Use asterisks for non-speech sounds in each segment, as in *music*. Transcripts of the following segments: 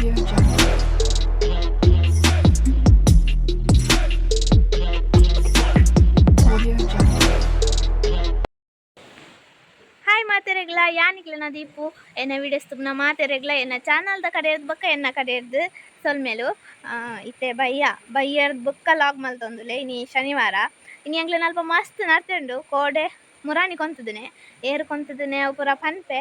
Jungle. Audio Jungle. Hi ಮಾತೆರೆಗ್ಲ ಎನ್ನ videos ತುಮ್ನ ಮಾತೆರೆಗ್ಲ ಎನ್ನ ಚಾನಲ್ದ ಕಡೆಯದ್ ಬೊಕ್ಕ ಎನ್ನ ಕಡೆಯದ್ದು ಸೊಲ್ಮೇಲು ಆ, ಇತ್ತೆ ಬಯ್ಯ ಬಯ್ಯರ್ದ್ ಬುಕ್ಕ ಲಾಗ್ ಮಲ್ತೊಂದುಲೆ ಇನಿ ಶನಿವಾರ ಇನಿ ಅಂಗ್ಲ ಅಲ್ಪ ಮಸ್ತ್ ನರ್ತೆಂಡು ಕೋಡೆ ಮುರಾಣಿ ಕೊಂತದನೆ ಏರು ಕೊಂತದನೆ ಅವು ಪೂರ ಪನ್ಪೆ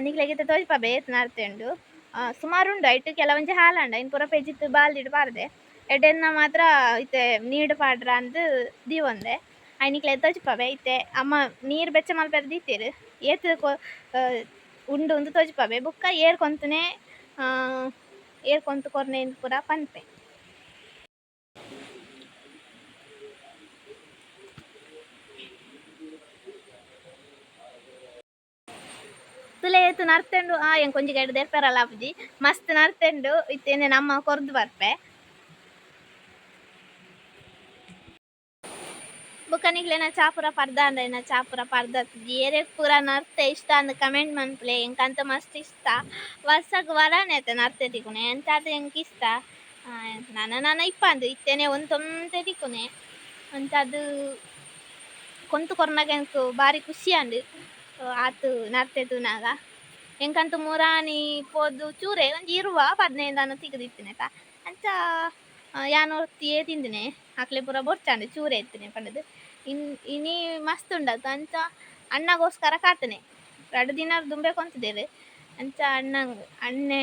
ನಿಕ್ಲೆಗಿತ್ತೆ ತೋಜ್ಪಬೆ ಬೇತ್ ನಡ್ತುಂಡು ಆ, ಸುಮಾರು ಉಂಡು. ಐಟು ಕೆಲವೊಂಜಿ ಹಾಲಂಡ ಐನ್ ಪೂರ ಪೆಜಿತ್ ಬಾಲ್ದಿಡ್ ಪಾಡ್ದೆ. ಎಡೆನ್ನ ಮಾತ್ರ ಇತ್ತೆ ನೀಡ್ ಪಾಡ್ರ ಅಂದ್ ದೀವೊಂದೆ. ಐನಿಕ್ಲೆ ತೋಜ್ಪಬೆ ಇತ್ತೆ ಅಮ್ಮ ನೀರ್ ಬೆಚ್ಚ ಮಲ್ಪೆರ್ ದೀತಿರು. ಏತ್ ಉಂಡು ಉಂದು ತೋಜ್ಪಬೆ ಬುಕ್ಕ ಏರ್ ಕೊಂತುನೆ ಆ, ಏರ್ ಕೊಂತು ಕೊರ್ನೆ ಪೂರ ಪನ್ಪೆ. ತುಲೆ ಏತು ನರ್ತಂಡು ಆ, ಏನ್ ಕೊಂಜಿ ಗೈಡ್ ದೇಪರಲ್ಲ ಅಪ್ಪಜಿ? ಮಸ್ತ್ ನರ್ತಂಡು ಇತ್ತೇನೆ ನಮ್ಮ ಕೊರ್ದು ಬರ್ಪೆ. ಬುಕ್ಕನಿಗ್ಲೆನ ಚಾಪುರ ಪರ್ದ ಅಂದ ಚಾಪುರ ಪರ್ದ ಏರೆ ಪೂರ ನರ್ತೆ ಇಷ್ಟ ಅಂದ್ ಕಮೆಂಟ್ ಮನ್ಪ್ಲೆ. ಎಂಕಂತ ಮಸ್ತ್ ಇಷ್ಟ. ವರ್ಷಗ್ ವರನೇತೆ ನರ್ತೆ ತಿಕ್ಕುನೆ. ಎಂತಾದ ಎಂಕ್ ಇಷ್ಟ? ನನ್ನ ನನ್ನ ಅಂದ್ ಇತ್ತೇನೆ ಒಂದು ತೊಂತೆ ತಿಕ್ಕುನೆ. ಅದು ಕೊಂತು ಕೊರ್ನಾಗ ಬಾರಿ ಖುಷಿ ಅಂದು. ಆತು, ನರ್ತೆ ತೂನಾಗ. ಎಂಕಂತು ಮುರಾನಿ ಪೋದು ಚೂರೆ ಒಂಜಿ ಇರುವ ಪದ್ನೈದು ತಿಕ್ಕದಿತ್ತಿನೆತ ಅಂಚ ಯಾನು ಹೊತ್ತಿಯೇ ತಿಂದಿನಿ. ಹಾಕ್ಲೆ ಪೂರ ಬೊರ್ಚಾಂಡೆ ಚೂರೆ ಎತ್ತಿನೆ ಪಂಡದು. ಇನ್, ಇನಿ ಮಸ್ತ್ ಉಂಡದು ಅಂಚ ಅಣ್ಣಗೋಸ್ಕರ ಕಾತನೆ. ಎರಡು ದಿನ ದುಂಬೆ ಕೊಂತಿದ್ದೇವೆ. ಅಂಚ ಅಣ್ಣ ಅಣ್ಣೆ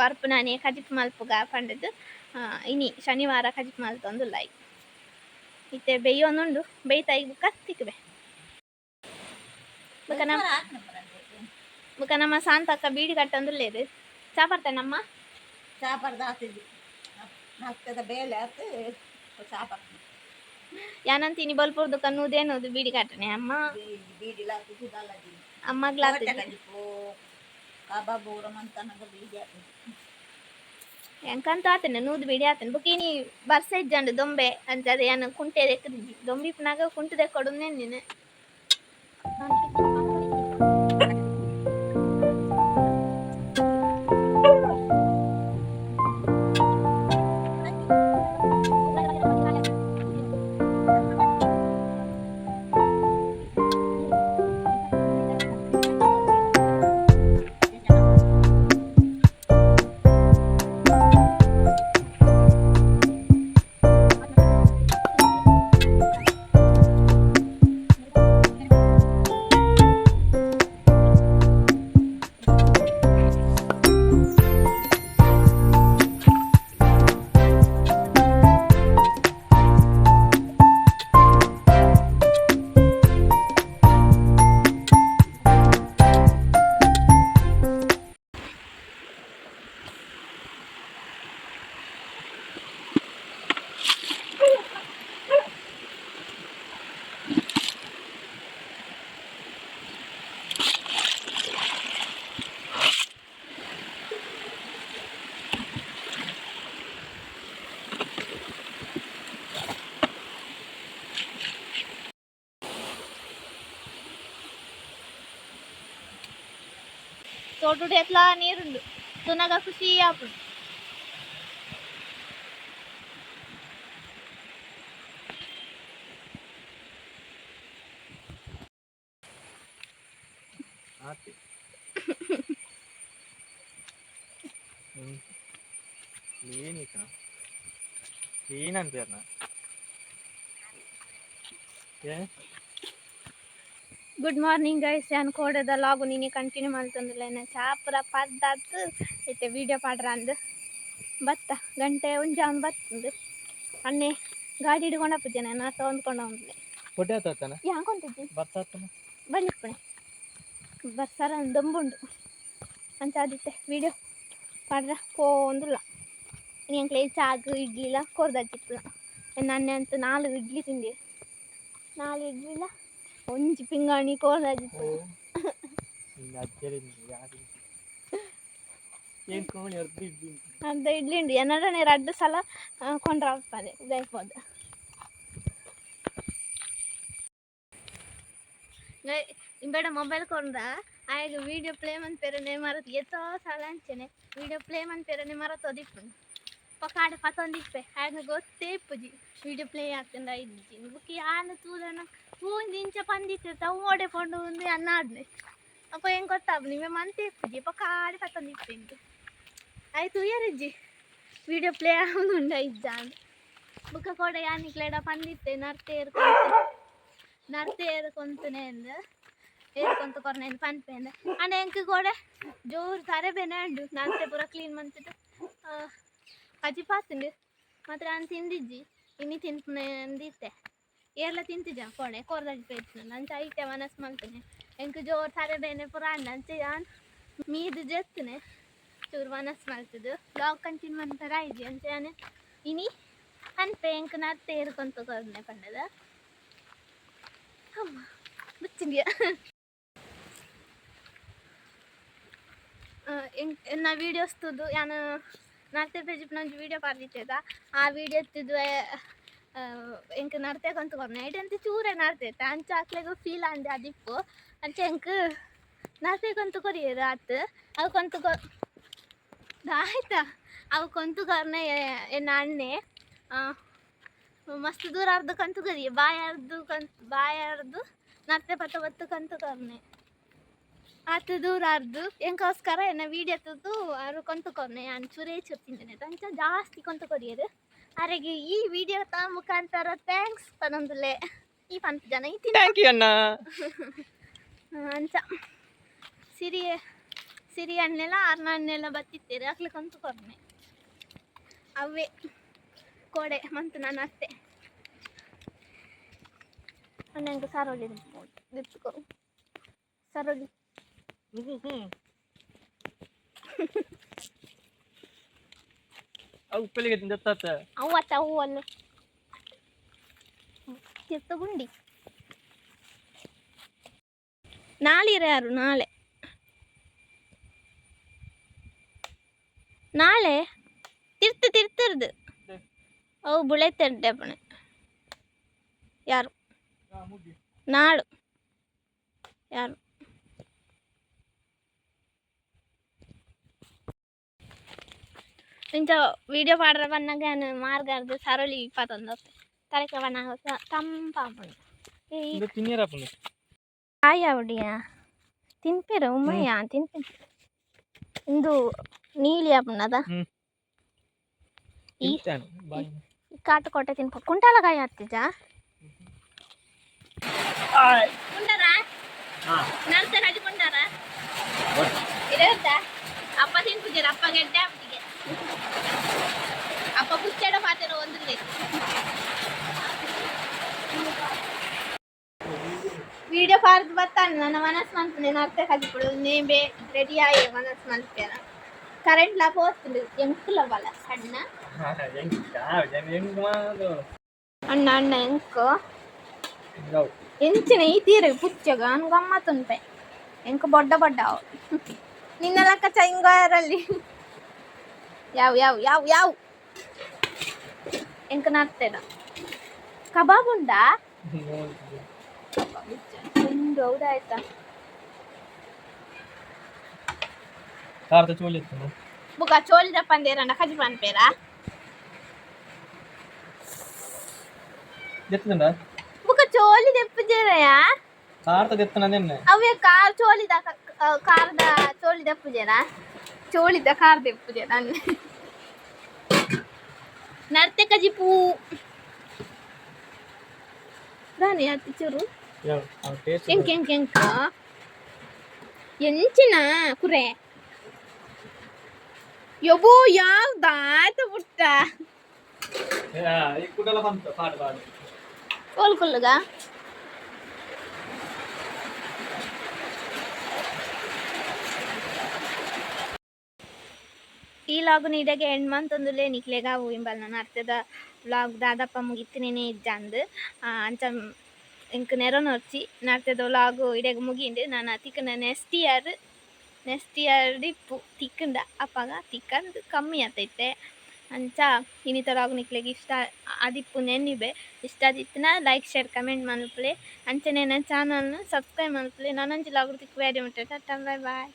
ಬರ್ಪು ನಾನೇ ಕಜಿಪ್ ಮಲ್ಪುಗ ಪಂಡದು. ಇನಿ ಶನಿವಾರ ಕಜಿಪ್ ಮಲ್ತೊಂದು ಲೈ ಇತ್ತೆ ಬೇಯೊಂದುಂಡು, ಬೇಯ್ತಾ ಈಗ ಬುಕ್ಕ ತಿಕ್ಕಬೆ ಬುಕ್ಕ ನಮ್ಮ ಬುಕ್ಕ ನಮ್ಮ ಸಾಂತಕ್ಕ ಬೀಡಿ ಕಟ್ಟೊಂದುಲ್ಲೇರು ಚಾ ಬರ್ತಾನಮ್ಮ ಚಾಪರ್ದ ಹಾಕಿದ್ವಿ ಹಾಕ್ತದ ಬೇಲೆ ಹಾಕಿ ಚಾಪ ಯಾನಂತೀನಿ ಬಲ್ಪುರ್ದು ಕನ್ನುದೇನೋದು ಬೀಡಿ ಕಟ್ಟನೆ ಅಮ್ಮ ಬೀಡಿಲ ಹಾಕಿದ್ದಲ್ಲದಿ ಅಮ್ಮಗ್ಲಾತ ಕಡಿಪು ಕಬಾಬ್ ರಮಂತನಗ ಬೀಡಿ ಹಾಕಿದ್ವಿ ಎಂಕಂತ ಆತನೆ ನೂದು ಬಿಡಿ ಆತನೆ ಬುಕಿನಿ ಬರ್ಸ ಇಜ್ಜಂಡು ದೊಂಬೆ ಅಂಚದೆ ಏನು ಕುಂಟೆ ದೆಕ್ಕದಿದ್ದಿ ದೊಂಬಿಪ್ನಾಗ ಕುಂಟೆ ದೆಕ್ಕೊಡು ನೆನ್ನಿನೆ తోటుడు ఎట్లా నీరుండు తునగా కృషి అప్పుడు ఏనంటారు ఏ ಗುಡ್ ಮಾರ್ನಿಂಗ್ ಗೈಸ್ ನಾನು ಕೋಡದ ಲಾಗು ನೀನೆ ಕಂಟಿನ್ಯೂ ಮಾಡ್ತಂದಿಲ್ಲ. ನಾನು ಚಾಪುರ ಪದ್ದಾತ್. ಐತೆ ವಿಡಿಯೋ ಪಾಡ್ರ ಅಂದ್. ಬತ್ತ. ಗಂಟೆ ಒಂಜಾನ್ ಬತ್ತಂದು. ಅಣ್ಣೆ ಗಾಡಿ ಹಿಡ್ಕೊಂಡಪ್ಪ ಜನ ನಾ ತೊಂದ್ಕೊಂಡ ಉಂಟ್ಲೆ ಹೊಟ್ಟೆ ಹತ್ತಾನ ಯಾಂಕೊಂತಿದ್ದಿ ಬರ್ತಾತನ ಬನ್ನಿಪ್ಪಣೆ ಬರ್ಸಾರ ದೊಂಬುಂಡು ಅಂತ ಆದಿತ್ತೆ. ವಿಡಿಯೋ ಪಾಡ್ರ ನೀನು ಎಂಕ್ಲೆ ಚಾಗ್ ಇಡ್ಲಿಲ್ಲ ಕೊರ್ದಚ್ಚಿತ್ತು ನನ್ನೆ ಅಂತ ನಾಲ್ಕು ಇಡ್ಲಿ ತಿಂದಿ ನಾಲ್ಕು ಇಡ್ಲಿಲ್ಲ ಒಂಜಿ ಪಿಂಗಾಣಿ ಕೋರ್ದಾಜಿತ್ತು ನಿನ್ನ ಅಜ್ಜರಿ ಯಾರು ಏನ್ ಕೋಣಿ ಅರ್ಧ ಇಡ್ಲಿ ಅಂತ ಇಡ್ಲಿ ಉಂಡು ಎನ್ನಡನೆ ಎರಡು ಸಲ ಕೊಂಡ್ರಾಗ್ತದೆ ಬೇಯ್ಬೋದು ಇಂಬೇಡ ಮೊಬೈಲ್ ಕೊಂಡ ಆಯ್ತು ವಿಡಿಯೋ ಪ್ಲೇ ಮನ್ಪೇರನೆ ಮರತ್ ಎತ್ತೋ ಸಲ ಅಂಚೆನೆ ವಿಡಿಯೋ ಪ್ಲೇ ಮನ್ಪೇರನೆ ಮರತ್ ಒದಿಪ್ಪು ಪಕಾಡೆ ಪತೊಂದಿಪ್ಪೆ. ಆಗ ಗೊತ್ತೇ ಇಪ್ಪುಜಿ. ವಿಡಿಯೋ ಪ್ಲೇ ಆಗ್ತಂಡ ಇದ್ದಿ ಬುಕ್ಕಿ ಆನ ತೂದನ ಹೂವಿಂದ ಇಂಚ ಪಂದಿತ್ತೆ ತಾವು ಓಡೆ ಕೊಂಡು ಒಂದು ಅನ್ನ ಆಡ್ನೆ ಅಪ್ಪ ಹೆಂಗೆ ಗೊತ್ತಾಬ್ ನೀವೇ ಮಂತೆ ಇಪ್ಪುಜಿ. ಪಕಾಡೆ ಪತೊಂದಿಪ್ಪೆ ಇಂದು ಆಯ್ತು ಯಾರಿಜ್ಜಿ ವಿಡಿಯೋ ಪ್ಲೇ ಆಗುಂಡ ಇಜ್ಜ ಅಂತ ಬುಕ್ಕ ಕೂಡ ಯಾನಿಕ್ಲೆಡ ಪಂದಿತ್ತೆ? ನರ್ತೆ ಏರ್ಕೊಂತ. ನರ್ತೆ ಏರ್ಕೊಂತನೆ ಅಂದ. ಏರ್ಕೊಂತ ಕೊರ್ನೆ ಪನ್ಪೆಂದ ಅಣ್ಣ ಎಂಕ್ ಕೂಡ? ಜೋರು ತರೆ ಬೆನೆ ಉಂಡು ನರ್ತೆ ಪೂರ ಕ್ಲೀನ್ ಮಂತಿಟ್ಟು ಕಜಿ ಪಾತುಂಡು. ಮಾತ್ರ ನಾನು ತಿಂದಿಜ್ಜಿ. ಇನ್ನಿ ತಿಂಪನೆ ಅಂದಿತ್ತೆ. ಏರ್ಲ ತಿಂತಿದ್ದ ಕೊಣೆ ಕೊರ್ದಡಿ ಪೇಯ್ತು ನಾನು ಚೈತೆ ಮನಸ್ಸು ಮಲ್ತನೆ ಎಂಕ್ ಜೋರ್ ಸಾರೆ ಬೇನೆ ಪೂರ ಅಂಡ ನಾನು ಯಾನ್. ಮೀದು ಜೆತ್ತನೆ. ಚೂರು ಮನಸ್ಸು ಮಾಡ್ತಿದ್ದು. ಬ್ಲಾಗ್ ಕಂಟಿನ್ಯೂ ಅಂತಾರ ಆಯ್ಜಿ ಅಂತ ನಾನು ಇನಿ ಅನ್ಪೆ ಎಂಕ್ ನಾ ತೇರ್ಕೊಂತ ಕೊರ್ನೆ ಪಂಡದ. ಅಮ್ಮ ಬುಚ್ಚಿಂದ್ಯಾ ನಾ ವೀಡಿಯೋಸ್ ತುದು ಯಾನು ನರ್ತೆ ಪೇಜ್ ವಿಡಿಯೋ ಪಾರ್ದಿತ್ತದ ಆ ವೀಡಿಯೋ ಎತ್ತಿದ್ವೆ ಎಂಕ್ ನರ್ತೆ ಕಂತು ಕೊರ್ನೆ ಐಟ್ ಅಂತ ಚೂರೆ ನರ್ತೆ ಅಂಚ ಹಾಕ್ಲೆಗು ಫೀಲ್ ಅಂದೆ ಅದಿಪ್ಪು ಅಂಚ ಎಂಕ್ ನರ್ತೆ ಕಂತು ಕೊರಿಯರು ಆತು ಅವಕ್ಕಂತ ಕಂತು ಕೊ ಆಯ್ತಾ? ಅವು ಕಂತು ಎ, ಎನ್ನ ಅಣ್ಣೆ ಮಸ್ತ್ ದೂರ ಅರ್ಧ ಕಂತು ಕರಿ. ಬಾಯರ್ದು ಕಂತು ಬಾಯರ್ದು ನರ್ತೆ ಪತ್ತ ಕಂತು ಕೊರ್ನೆ. ಆತು ದೂರ ಅರ್ದು ಎಂಕೋಸ್ಕರ ಎನ್ನ ವೀಡಿಯೋ ತದ್ದು ಅರು ಕೊಂತು ಕೊರ್ನೆ ನಾನು ಚೂರೇ ಚುರ್ತಿದ್ದೇನೆ ಅಂಚ ಜಾಸ್ತಿ ಕೊಂತು ಕೊಡಿಯರು ಅರೆಗೆ ಈ ವಿಡಿಯೋ ತ ಮುಖಾಂತರ ಥ್ಯಾಂಕ್ಸ್ ಪನೊಂದುಲೆ ಈ ಪಂತ ಜನ ಈ ಥ್ಯಾಂಕ್ ಯು ಅಣ್ಣ. *laughs* ಅಂಚ. ಸಿರಿ ಸಿರಿ ಹಣ್ಣೆಲ್ಲ ಅರ್ನ ಹಣ್ಣೆಲ್ಲ ಬತ್ತಿತ್ತೇರಿ ಅಕ್ಲೆ ಕೊಂತು ಅವೇ ಕೋಡೆ ಮಂತು ನನ್ನ ಅತ್ತೆ. ಅಣ್ಣಂಗೆ ಸರೋಲಿ अहो पहिले घेतून देतात अहो आता हो आलं గుండి நாலு இருபது ஆறு நாலு நாலு திருத்து திருத்துறது ஓ புலேட் எடுத்தேன் யாரும் நாலு யாரும் ಇಂಚ ವಿಡಿಯೋ ಪಾಡ್ರೆ ಬನ್ನಾಗ ಮಾರ್ಗಾರ್ದು ಸರಳಿ ಇಪ್ಪತ್ತೊಂದು ತಲೆಕ ಬಣ್ಣ ತಂಪಾಪುಂಡು ತಿನ್ನೀರಪ್ಪ ಆಯ ಅವಡಿಯ? ತಿನ್ಪೇರ ಉಮ್ಮಯ್ಯ ತಿನ್ಪೆ ಇಂದು ನೀಲಿ ಅಪ್ಪನದ. ಈ ಕಾಟು ಕೊಟ್ಟೆ ತಿನ್ಪ. ಕುಂಟಾಲ ಕುಂಟಾಲಕಾಯಿ ಹತ್ತಿಜ ಕುಂಟಾರ ನರ್ಸೆ ಹಚ್ಕೊಂಡಾರ ಅಪ್ಪ ತಿನ್ಪಿದ್ದೀರ? ಅಪ್ಪ ಗೆಡ್ಡೆ? ಅಪ್ಪಿಗೆ ಅಪ್ಪ பாத்திரம் வந்துருது ವಿಡಿಯೋ ಪಾರ್ದು ಬರ್ತಾನೆ ನನ್ನ ಮನಸ್ಸು ಮಂತನೆ ಅರ್ಥ ಹಚ್ಕೊಳು ನೇಬೆ ರೆಡಿ ಆಯೆ ಮನಸ್ಸು ಮಂತೇನ ಕರೆಂಟ್ ಲಾಭ ಹೋಗ್తుంది ಎಂಕುಲ ಬಲ ಸಣ್ಣ? ಮಾಡು. ಅಣ್ಣ ಅಣ್ಣ ಎಂಕು. ಎಂಚಿನ ಈ ತೀರ ಪುಚ್ಚಗ ಅನ್ ಗಮ್ಮತ್ತುಂಟೆ ಎಂಕ ಬೊಡ್ಡ ಬೊಡ್ಡ ನಿನ್ನ ಲೆಕ್ಕ ಚೈಂಗಾರಲ್ಲಿ యావ్ యావ్ యావ్ యావ్. ఇంకా నడుతేనా కబాబ్ ఉందా? ఉండు అవుదాయితా ఒక చోళ్ళు చెప్పండి రండి కజి పని పేరా? చెప్తుందా ఒక చోళ్ళు తెప్పుచేరాయా కార్తో చెప్తున్నా అవి ಚೋಳಿದ ಕಾರ್ ದೆಪ್ಪುಜೇರ ಅನ್ನ ನರ್ತೆ ಕಜಿ ಪೂ ದಾನಿ ಹತ್ತಿ ಚೂರು ಯಾವ ಟೇಸ್ಟ್ ಎಂಕ ಎಂಕ ಎಂಕ ಎಂಚಿನ ಕುರೆ ಯೊಬೋ ಯಾವ್ದಾಯ್ತ ಪುಟ್ಟ. ಈ ಕುಟಲ ಬಂತು ಪಾಡು ಪಾಡು ಕೋಲ್ಕೊಲ್ಲಗ ಈ ಲಾಗ್ ನೀಡಗೆ ಎಂಡ್ ಮಂತ್ ಒಂದುಲೆ ನಿಕ್ಲೆಗಾವು ಹೂವಿಂಬಲ್ ನಾನು ಅರ್ಥದ ಲಾಗ್ ದಾದಪ್ಪ ಮುಗಿತಿನೇನೆ ಇಜ್ಜಂದು. ಅಂಚ ಇಂಕ ನೆರ ನೋಡ್ಚಿ ನರ್ತದ ಲಾಗು ಇಡೆಗ ಮುಗಿಂಡು ನಾನು ತಿಕ್ಕನ ನೆಕ್ಸ್ಟ್ ಇಯರ್ ನೆಕ್ಸ್ಟ್ ಇಯರ್ ಡಿಪ್ಪು ತಿಕ್ಕಂಡ. ಅಪ್ಪಾಗ ತಿಕ್ಕಂದು ಕಮ್ಮಿ ಆತೈತೆ. ಅಂಚ ಇನ್ನಿತರ ನಿಕ್ಲೆಗ್ ಇಷ್ಟ ಆದಿಪ್ಪುನೆನ್ನಿಬೆ ಇಷ್ಟ ಆದಿತ್ತಿನ ಲೈಕ್ ಶೇರ್ ಕಮೆಂಟ್ ಮನ್ಪುಲೆ. ಅಂಚನೆ ನನ್ನ ಚಾನಲ್ನ ಸಬ್ಸ್ಕ್ರೈಬ್ ಮನ್ಪುಲೆ. ನನೊಂಜಿ ಲಾಗು ತಿಕ್ಕ ಬೇರೆ ಟಾಟಾ ಬಾಯ್ ಬಾಯ್